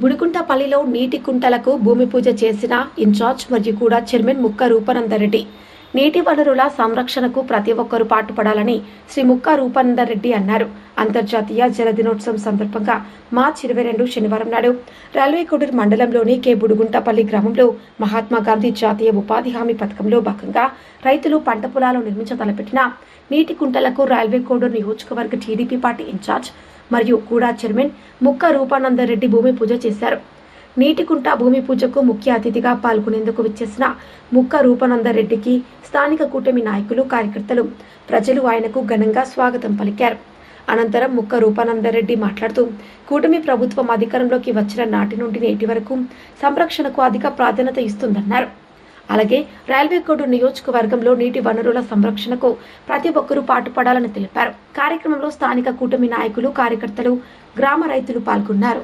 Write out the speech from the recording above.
బుడికుంటపల్లిలో నీటి కుంటలకు భూమి పూజ చేసిన ఇన్ఛార్జ్ మరియు కూడా చైర్మన్ ముక్క రూపానందరెడ్డి. నీటి వనరుల సంరక్షణకు ప్రతి ఒక్కరూ పాటుపడాలని శ్రీ ముక్క రూపానందరెడ్డి అన్నారు. అంతర్జాతీయ జల దినోత్సవం సందర్భంగా మార్చి ఇరవై రెండు శనివారం నాడు రైల్వే కోడూరు మండలంలోని కే బుడుగుంటపల్లి గ్రామంలో మహాత్మా గాంధీ జాతీయ ఉపాధి హామీ పథకంలో భాగంగా రైతులు పంట పొలాలు నిర్మించతలపెట్టిన నీటి కుంటలకు రైల్వే కోడూరు నియోజకవర్గ టీడీపీ పార్టీ ఇన్ఛార్జ్ మరియు కూడా చైర్మన్ ముక్క రూపానందరెడ్డి భూమి పూజ చేశారు. నీటికుంట భూమి పూజకు ముఖ్య అతిథిగా పాల్గొనేందుకు విచ్చేసిన ముక్క రూపానందరెడ్డికి స్థానిక కూటమి నాయకులు కార్యకర్తలు ప్రజలు ఆయనకు ఘనంగా స్వాగతం పలికారు. అనంతరం ముక్క రూపానందరెడ్డి మాట్లాడుతూ కూటమి ప్రభుత్వం అధికారంలోకి వచ్చిన నాటి నుండి నేటి వరకు సంరక్షణకు అధిక ప్రాధాన్యత ఇస్తుందన్నారు. అలాగే రైల్వే కోడు నియోజకవర్గంలో నీటి వనరుల సంరక్షణకు ప్రతి ఒక్కరూ పాటుపడాలని తెలిపారు. కార్యక్రమంలో స్థానిక కూటమి నాయకులు కార్యకర్తలు గ్రామ రైతులు పాల్గొన్నారు.